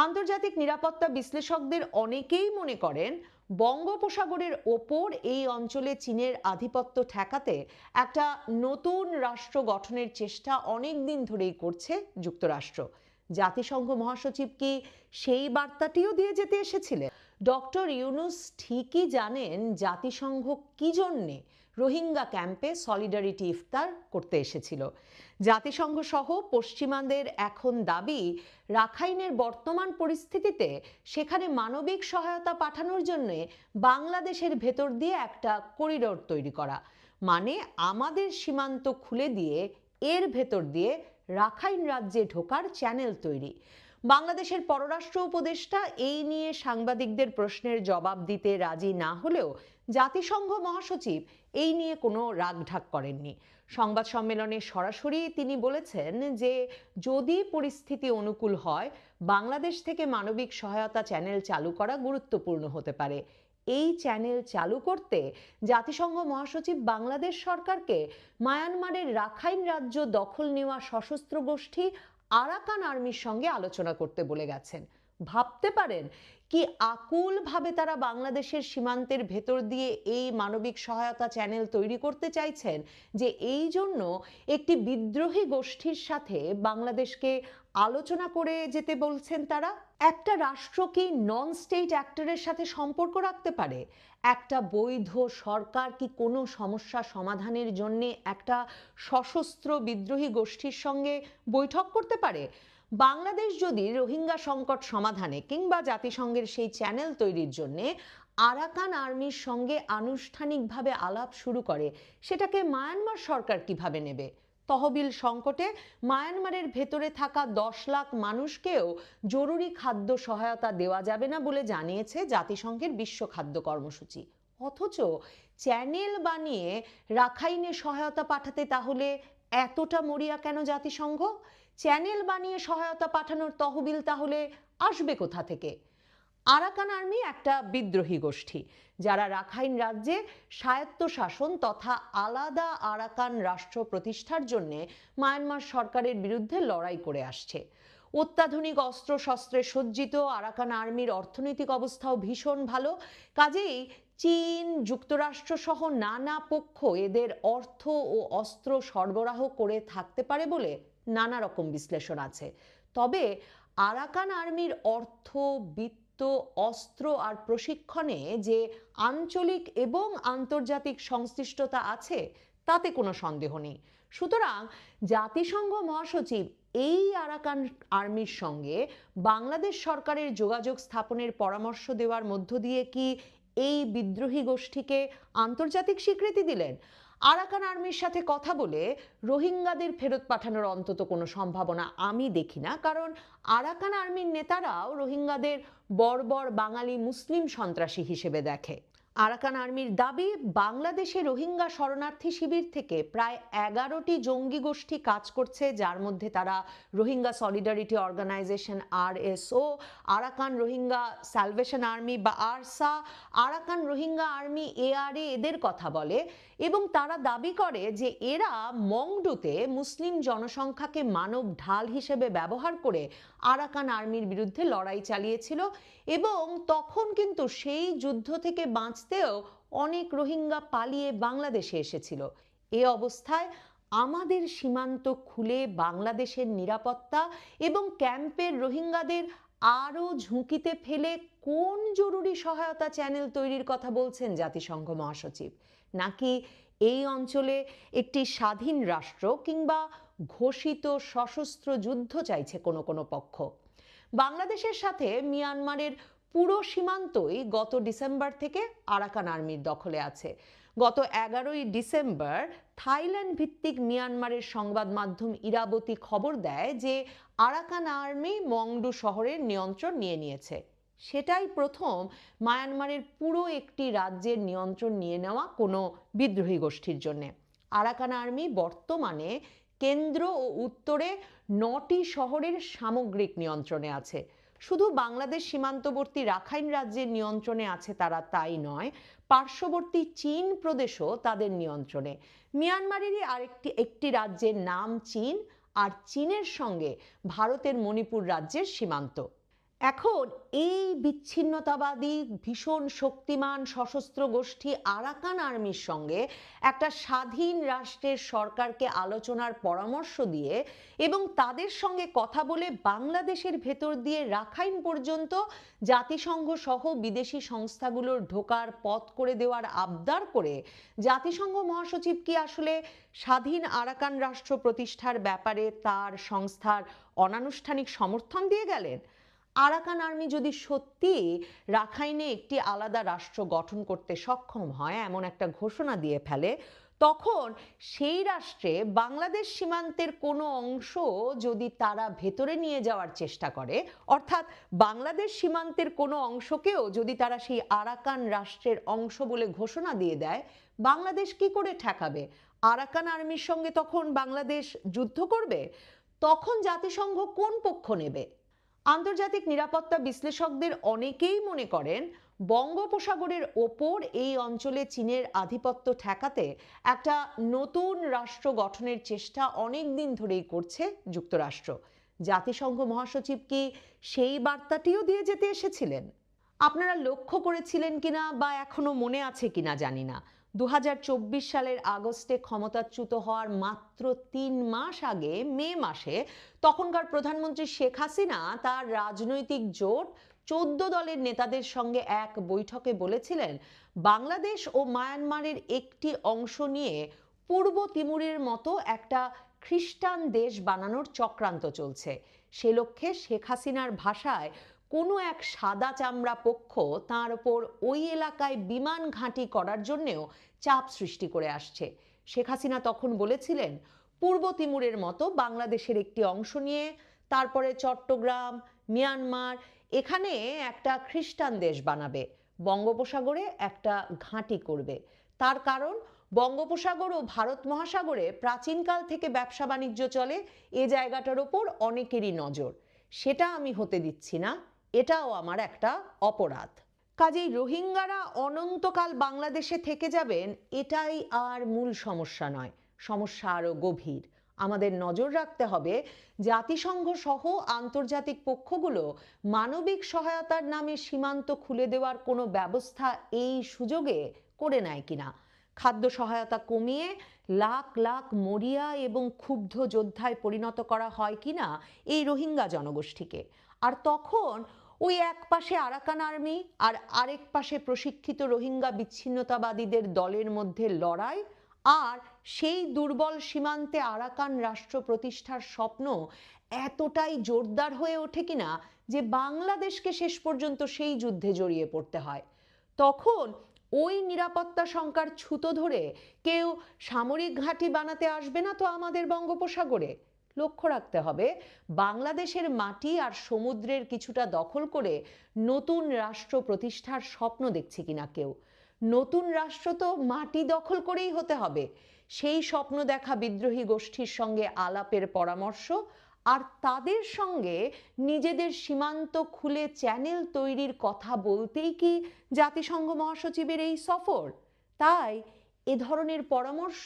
আন্তর্জাতিক নিরাপত্তা বিশ্লেষকদের অনেকেই মনে করেন বঙ্গোপসাগরের ওপর এই অঞ্চলে চীনের আধিপত্য ঠেকাতে একটা নতুন রাষ্ট্র গঠনের চেষ্টা অনেক দিন ধরেই করছে যুক্তরাষ্ট্র। জাতিসংঘ মহাসচিব কি সেই বার্তাটিও দিয়ে যেতে এসেছিলেন? ডক্টর ইউনুস ঠিকই জানেন জাতিসংঘ কি জন্যে রোহিঙ্গা ক্যাম্পে সলিডারিটি ইফতার করতে এসেছিল। জাতিসংঘ সহ পশ্চিমাদের এখন দাবি, রাখাইনের বর্তমান পরিস্থিতিতে সেখানে মানবিক সহায়তা পাঠানোর জন্য বাংলাদেশের ভেতর দিয়ে একটা করিডোর তৈরি করা। মানে আমাদের সীমান্ত খুলে দিয়ে এর ভেতর দিয়ে রাখাইন রাজ্যে ঢোকার চ্যানেল তৈরি। বাংলাদেশের পররাষ্ট্র উপদেষ্টা এই নিয়ে সাংবাদিকদের প্রশ্নের জবাব দিতে রাজি না হলেও জাতিসংঘ মহাসচিব এই নিয়ে কোনো রাগঢাক করেননি। সংবাদ সম্মেলনে সরাসরি তিনি বলেছেন যে, যদি পরিস্থিতি অনুকূল হয়, বাংলাদেশ থেকে মানবিক সহায়তা চ্যানেল চালু করা গুরুত্বপূর্ণ হতে পারে। এই চ্যানেল চালু করতে জাতিসংঘ মহাসচিব বাংলাদেশ সরকারকে মায়ানমারের রাখাইন রাজ্য দখল নেওয়া সশস্ত্র গোষ্ঠী আরাকান আর্মির সঙ্গে আলোচনা করতে বলে গেছেন। ভাবতে পারেন কি আকুলভাবে তারা বাংলাদেশের সীমান্তের ভেতর দিয়ে এই মানবিক সহায়তা চ্যানেল তৈরি করতে চাইছেন, যে এই জন্য একটি বিদ্রোহী গোষ্ঠীর সাথে বাংলাদেশকে আলোচনা করে যেতে বলছেন তারা? একটা রাষ্ট্র কি নন স্টেট অ্যাক্টরের সাথে সম্পর্ক রাখতে পারে? একটা বৈধ সরকার কি কোনো সমস্যা সমাধানের জন্যে একটা সশস্ত্র বিদ্রোহী গোষ্ঠীর সঙ্গে বৈঠক করতে পারে? বাংলাদেশ যদি রোহিঙ্গা সংকট সমাধানে কিংবা জাতিসংঘের সেই চ্যানেল তৈরির জন্যে আরাকান আর্মির সঙ্গে আনুষ্ঠানিকভাবে আলাপ শুরু করে, সেটাকে মায়ানমার সরকার কীভাবে নেবে? তহবিল সংকটে মায়ানমারের ভেতরে থাকা দশ লাখ মানুষকেও জরুরি খাদ্য সহায়তা দেওয়া যাবে না বলে জানিয়েছে জাতিসংঘের বিশ্ব খাদ্য কর্মসূচি। অথচ চ্যানেল বানিয়ে রাখাইনে সহায়তা পাঠাতে তাহলে এতটা মরিয়া কেন জাতিসংঘ? চ্যানেল বানিয়ে সহায়তা পাঠানোর তহবিল তাহলে আসবে কোথা থেকে? আরাকান আর্মি একটা বিদ্রোহী গোষ্ঠী, যারা রাখাইন রাজ্যে স্বায়ত্তশাসন তথা আলাদা আরাকান রাষ্ট্র প্রতিষ্ঠার জন্য মায়ানমার সরকারের বিরুদ্ধে লড়াই করে আসছে। অত্যাধুনিক অস্ত্র শস্ত্রে সজ্জিত আরাকান আর্মির অর্থনৈতিক অবস্থাও ভীষণ ভালো, কাজেই চীন যুক্তরাষ্ট্র সহ নানা পক্ষ এদের অর্থ ও অস্ত্র সরবরাহ করে থাকতে পারে বলে নানা রকম বিশ্লেষণ আছে। তবে আরাকান আর্মির অর্থ, বিত্ত, অস্ত্র আর প্রশিক্ষণে যে আঞ্চলিক এবং আন্তর্জাতিক সংশ্লিষ্টতা আছে, তাতে কোনো সন্দেহ নেই। সুতরাং জাতিসংঘ মহাসচিব এই আরাকান আর্মির সঙ্গে বাংলাদেশ সরকারের যোগাযোগ স্থাপনের পরামর্শ দেওয়ার মধ্য দিয়ে কি এই বিদ্রোহী গোষ্ঠীকে আন্তর্জাতিক স্বীকৃতি দিলেন। আরাকান আর্মির সাথে কথা বলে রোহিঙ্গাদের ফেরত পাঠানোর অন্তত কোনো সম্ভাবনা আমি দেখি না। কারণ আরাকান আর্মির নেতারাও রোহিঙ্গাদের বর্বর বাঙালি মুসলিম সন্ত্রাসী হিসেবে দেখে। আরাকান আর্মির দাবি, বাংলাদেশে রোহিঙ্গা শরণার্থী শিবির থেকে প্রায় এগারোটি জঙ্গি গোষ্ঠী কাজ করছে, যার মধ্যে তারা রোহিঙ্গা সলিডারিটি অর্গানাইজেশন আর ও আরাকান রোহিঙ্গা স্যালভেশন আর্মি বা ARSA, Arakan Rohingya army ARA এদের কথা বলে এবং তারা দাবি করে যে এরা মংডুতে মুসলিম জনসংখ্যাকে মানব ঢাল হিসেবে ব্যবহার করে আরাকান আর্মির বিরুদ্ধে লড়াই চালিয়েছিল এবং তখন কিন্তু সেই যুদ্ধ থেকে বাঁচতেও অনেক রোহিঙ্গা পালিয়ে বাংলাদেশে এসেছিল। এ অবস্থায় আমাদের সীমান্ত খুলে বাংলাদেশের নিরাপত্তা এবং ক্যাম্পের রোহিঙ্গাদের আরও ঝুঁকিতে ফেলে কোন জরুরি সহায়তা চ্যানেল তৈরির কথা বলছেন জাতিসংঘ মহাসচিব। নাকি এই অঞ্চলে একটি স্বাধীন রাষ্ট্র কিংবা ঘোষিত সশস্ত্র যুদ্ধ চাইছে কোনো কোনো পক্ষ। বাংলাদেশের সাথে মিয়ানমারের পুরো সীমান্তই গত ডিসেম্বর থেকে আরাকান আর্মির দখলে আছে। গত এগারোই ডিসেম্বর থাইল্যান্ড ভিত্তিক মিয়ানমারের সংবাদ মাধ্যম ইরাবতী খবর দেয় যে আরাকান আর্মি মংডু শহরের নিয়ন্ত্রণ নিয়ে নিয়েছে। সেটাই প্রথম মায়ানমারের পুরো একটি রাজ্যের নিয়ন্ত্রণ নিয়ে নেওয়া কোনো বিদ্রোহী গোষ্ঠীর জন্যে। আরাকান আর্মি বর্তমানে কেন্দ্র ও উত্তরে নটি শহরের সামগ্রিক নিয়ন্ত্রণে আছে। শুধু বাংলাদেশ সীমান্তবর্তী রাখাইন রাজ্যের নিয়ন্ত্রণে আছে তারা তাই নয়, পার্শ্ববর্তী চীন প্রদেশও তাদের নিয়ন্ত্রণে। মিয়ানমারেরই আরেকটি, একটি রাজ্যের নাম চীন, আর চীনের সঙ্গে ভারতের মণিপুর রাজ্যের সীমান্ত। এখন এই বিচ্ছিন্নতাবাদী, ভীষণ শক্তিমান সশস্ত্র গোষ্ঠী আরাকান আর্মির সঙ্গে একটা স্বাধীন রাষ্ট্রের সরকারকে আলোচনার পরামর্শ দিয়ে এবং তাদের সঙ্গে কথা বলে বাংলাদেশের ভেতর দিয়ে রাখাইন পর্যন্ত জাতিসংঘ সহ বিদেশি সংস্থাগুলোর ঢোকার পথ করে দেওয়ার আবদার করে জাতিসংঘ মহাসচিব কি আসলে স্বাধীন আরাকান রাষ্ট্র প্রতিষ্ঠার ব্যাপারে তার সংস্থার অনানুষ্ঠানিক সমর্থন দিয়ে গেলেন? আরাকান আর্মি যদি সত্যি রাখাইনে একটি আলাদা রাষ্ট্র গঠন করতে সক্ষম হয়, এমন একটা ঘোষণা দিয়ে ফেলে, তখন সেই রাষ্ট্রে বাংলাদেশ সীমান্তের কোনো অংশ যদি তারা ভেতরে নিয়ে যাওয়ার চেষ্টা করে, অর্থাৎ বাংলাদেশ সীমান্তের কোনো অংশকেও যদি তারা সেই আরাকান রাষ্ট্রের অংশ বলে ঘোষণা দিয়ে দেয়, বাংলাদেশ কি করে ঠেকাবে? আরাকান আর্মির সঙ্গে তখন বাংলাদেশ যুদ্ধ করবে? তখন জাতিসংঘ কোন পক্ষ নেবে? আন্তর্জাতিক নিরাপত্তা বিশ্লেষকদের অনেকেই মনে করেন বঙ্গোপসাগরের ওপর এই অঞ্চলে চীনের আধিপত্য ঠেকাতে একটা নতুন রাষ্ট্র গঠনের চেষ্টা অনেক দিন ধরেই করছে যুক্তরাষ্ট্র। জাতিসংঘ মহাসচিব কি সেই বার্তাটিও দিয়ে যেতে এসেছিলেন? আপনারা লক্ষ্য করেছিলেন কিনা বা এখনও মনে আছে কিনা জানি না। দু হাজার চব্বিশ সালের আগস্টে ক্ষমতাচ্যুত হওয়ার মাত্র তিন মাস আগে, মে মাসে, তখনকার প্রধানমন্ত্রী শেখ হাসিনা তার রাজনৈতিক জোট চোদ্দ দলের নেতাদের সঙ্গে এক বৈঠকে বলেছিলেন, বাংলাদেশ ও মায়ানমারের একটি অংশ নিয়ে পূর্ব তিমুরের মতো একটা খ্রিস্টান দেশ বানানোর চক্রান্ত চলছে। সে লক্ষ্যে শেখ হাসিনার ভাষায় কোনো এক সাদা চামড়া পক্ষ তার ওপর ওই এলাকায় বিমান ঘাঁটি করার জন্যেও চাপ সৃষ্টি করে আসছে। শেখ হাসিনা তখন বলেছিলেন, পূর্ব তিমুরের মতো বাংলাদেশের একটি অংশ নিয়ে, তারপরে চট্টগ্রাম, মিয়ানমার, এখানে একটা খ্রিস্টান দেশ বানাবে, বঙ্গোপসাগরে একটা ঘাঁটি করবে। তার কারণ, বঙ্গোপসাগর ও ভারত মহাসাগরে প্রাচীনকাল থেকে ব্যবসা বাণিজ্য চলে, এ জায়গাটার ওপর অনেকেরই নজর। সেটা আমি হতে দিচ্ছি না। এটাও আমার একটা অপরাধ। কাজেই রোহিঙ্গারা অনন্তকাল বাংলাদেশে থেকে যাবেন, এটাই আর মূল সমস্যা নয়। সমস্যা আরও গভীর। আমাদের নজর রাখতে হবে, জাতিসংঘ সহ আন্তর্জাতিক পক্ষগুলো মানবিক সহায়তার নামে সীমান্ত খুলে দেওয়ার কোনো ব্যবস্থা এই সুযোগে করে নেয় কিনা? খাদ্য সহায়তা কমিয়ে লাখ লাখ মরিয়া এবং ক্ষুব্ধ যোদ্ধায় পরিণত করা হয় কিনা এই রোহিঙ্গা জনগোষ্ঠীকে? আর তখন ওই এক পাশে আরাকান আর্মি আর আরেক পাশে প্রশিক্ষিত রোহিঙ্গা বিচ্ছিন্নতাবাদীদের দলের মধ্যে লড়াই আর সেই দুর্বল সীমান্তে আরাকান রাষ্ট্র প্রতিষ্ঠার স্বপ্ন এতটাই জোরদার হয়ে ওঠে কিনা যে বাংলাদেশকে শেষ পর্যন্ত সেই যুদ্ধে জড়িয়ে পড়তে হয়। তখন ওই নিরাপত্তা শঙ্কার ছুতো ধরে কেউ সামরিক ঘাঁটি বানাতে আসবে না তো আমাদের বঙ্গোপসাগরে। লক্ষ্য রাখতে হবে, বাংলাদেশের মাটি আর সমুদ্রের কিছুটা দখল করে নতুন রাষ্ট্র প্রতিষ্ঠার স্বপ্ন দেখছে কিনা কেউ। নতুন রাষ্ট্র তো মাটি দখল করেই হতে হবে। সেই স্বপ্ন দেখা বিদ্রোহী গোষ্ঠীর সঙ্গে আলাপের পরামর্শ আর তাদের সঙ্গে নিজেদের সীমান্ত খুলে চ্যানেল তৈরির কথা বলতেই কি জাতিসংঘ মহাসচিবের এই সফর? তাই এ ধরনের পরামর্শ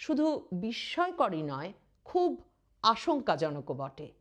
শুধু বিস্ময়করই নয়, খুব আশঙ্কাজনকও বটে।